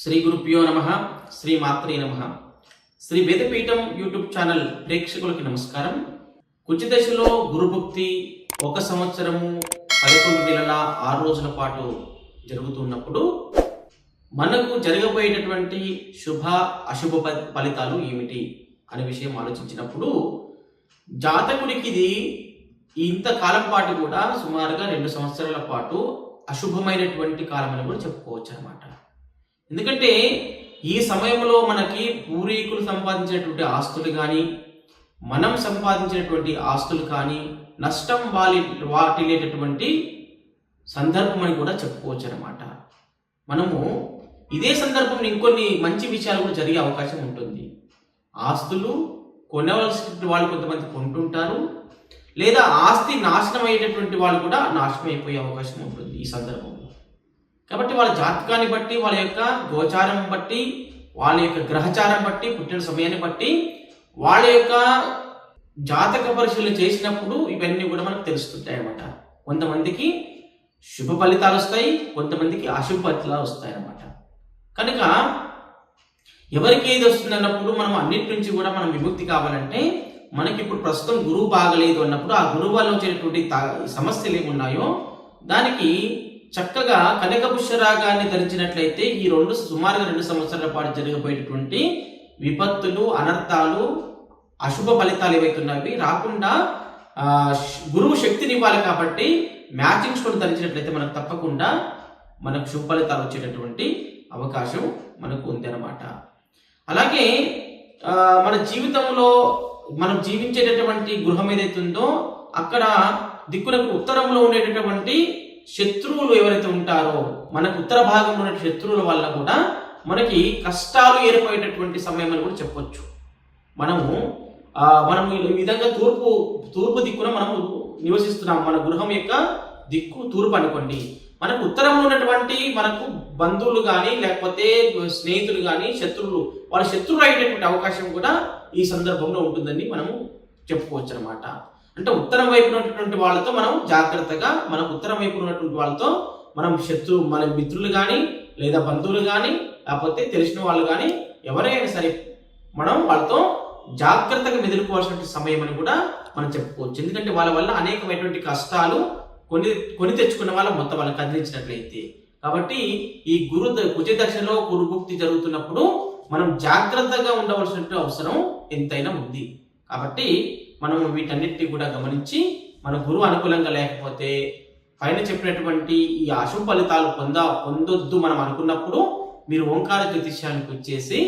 శ్రీ గురుభ్యో నమ శ్రీ మాత్రే నమ. శ్రీ వేదపీఠం యూట్యూబ్ ఛానల్ ప్రేక్షకులకి నమస్కారం. కుచిదశలో గురుభక్తి ఒక సంవత్సరము పదకొండు నెలల ఆరు రోజుల పాటు జరుగుతున్నప్పుడు మనకు జరగబోయేటటువంటి శుభ అశుభ ఫలితాలు ఏమిటి అనే విషయం ఆలోచించినప్పుడు జాతకుడికి ఇది ఇంత కాలం పాటు కూడా సుమారుగా రెండు సంవత్సరాల పాటు అశుభమైనటువంటి కాలం అని కూడా చెప్పుకోవచ్చు అనమాట ఎందుకంటే ఈ సమయంలో మనకి పూర్వీకులు సంపాదించినటువంటి ఆస్తులు కానీ మనం సంపాదించినటువంటి ఆస్తులు కానీ నష్టం వాలి వాటిల్లేటటువంటి సందర్భం అని కూడా చెప్పుకోవచ్చు అనమాట మనము ఇదే సందర్భంలో ఇంకొన్ని మంచి విషయాలు కూడా జరిగే అవకాశం ఉంటుంది. ఆస్తులు కొనవలసిన వాళ్ళు కొంతమంది కొంటుంటారు లేదా ఆస్తి నాశనం అయ్యేటటువంటి వాళ్ళు కూడా నాశనం అయిపోయే అవకాశం ఉంటుంది ఈ సందర్భంలో. కాబట్టి వాళ్ళ జాతకాన్ని బట్టి వాళ్ళ యొక్క గోచారం బట్టి వాళ్ళ యొక్క గ్రహచారం బట్టి పుట్టిన సమయాన్ని బట్టి వాళ్ళ యొక్క జాతక పరిశీలన చేసినప్పుడు ఇవన్నీ కూడా మనకు తెలుస్తుంటాయి అన్నమాట. కొంతమందికి శుభ ఫలితాలు వస్తాయి కొంతమందికి అశుభ ఫలితాలు వస్తాయి అన్నమాట. కనుక ఎవరికి ఏది వస్తుంది అన్నప్పుడు మనం అన్నిటి నుంచి కూడా మనం విముక్తి కావాలంటే మనకి ఇప్పుడు ప్రస్తుతం గురువు బాగలేదు అన్నప్పుడు ఆ గురువు వల్ల వచ్చేటటువంటి తా- సమస్యలు ఏమున్నాయో దానికి చక్కగా కనక పుష్యరాగాన్ని ధరించినట్లయితే ఈ రెండు సుమారుగా రెండు సంవత్సరాల పాటు జరగబోయేటటువంటి విపత్తులు అనర్థాలు అశుభ ఫలితాలు ఏవైతున్నవి రాకుండా గురువు శక్తిని ఇవ్వాలి కాబట్టి మ్యాచింగ్ స్టోన్ ధరించినట్లయితే మనకు తప్పకుండా మనకు శుభ ఫలితాలు వచ్చేటటువంటి అవకాశం మనకు ఉంది అనమాట అలాగే మన జీవితంలో మనం జీవించేటటువంటి గృహం ఏదైతే ఉందో అక్కడ దిక్కులకు ఉత్తరంలో ఉండేటటువంటి శత్రువులు ఎవరైతే ఉంటారో మనకు ఉత్తర భాగంలో ఉన్న శత్రువుల వల్ల కూడా మనకి కష్టాలు ఏర్పడేటటువంటి సమయం అని కూడా చెప్పొచ్చు. మనము మనము మనం ఈ విధంగా తూర్పు తూర్పు దిక్కున మనము నివసిస్తున్నాం మన గృహం యొక్క దిక్కు తూర్పు అనుకోండి. మనకు ఉత్తరంలో ఉన్నటువంటి మనకు బంధువులు కానీ లేకపోతే స్నేహితులు కానీ శత్రువులు వాళ్ళ శత్రువులు అయ్యేటటువంటి అవకాశం కూడా ఈ సందర్భంలో ఉంటుందని మనము చెప్పుకోవచ్చు అనమాట అంటే ఉత్తరం వైపు ఉన్నటువంటి వాళ్ళతో మనం జాగ్రత్తగా మనం ఉత్తరం వైపు ఉన్నటువంటి వాళ్ళతో మనం శత్రు మన మిత్రులు కానీ లేదా బంధువులు కానీ లేకపోతే తెలిసిన వాళ్ళు కానీ ఎవరైనా సరే మనం వాళ్ళతో జాగ్రత్తగా మెదులుకోవాల్సిన సమయం అని కూడా మనం చెప్పుకోవచ్చు. ఎందుకంటే వాళ్ళ వల్ల అనేకమైనటువంటి కష్టాలు కొని కొని తెచ్చుకున్న వాళ్ళ మొత్తం వాళ్ళకి కదిలించినట్లయితే కాబట్టి ఈ గురు ద- కుజ దశలో గురుభుక్తి జరుగుతున్నప్పుడు మనం జాగ్రత్తగా ఉండవలసిన అవసరం ఎంతైనా ఉంది. కాబట్టి మనము వీటన్నిటిని కూడా గమనించి మన గురువు అనుకూలంగా లేకపోతే పైన చెప్పినటువంటి ఈ అశుభ ఫలితాలు పొంద పొందొద్దు మనం అనుకున్నప్పుడు మీరు ఓంకార జ్యోతిష్యానికి వచ్చేసి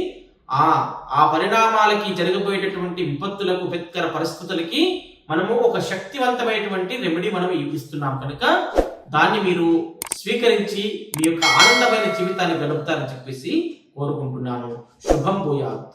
ఆ ఆ పరిణామాలకి జరగబోయేటటువంటి విపత్తులకు విపత్కర పరిస్థితులకి మనము ఒక శక్తివంతమైనటువంటి రెమెడీ మనం ఇస్తున్నాం కనుక దాన్ని మీరు స్వీకరించి మీ యొక్క ఆనందమైన జీవితాన్ని గడుపుతారని చెప్పేసి కోరుకుంటున్నాను. శుభం భూయాత్.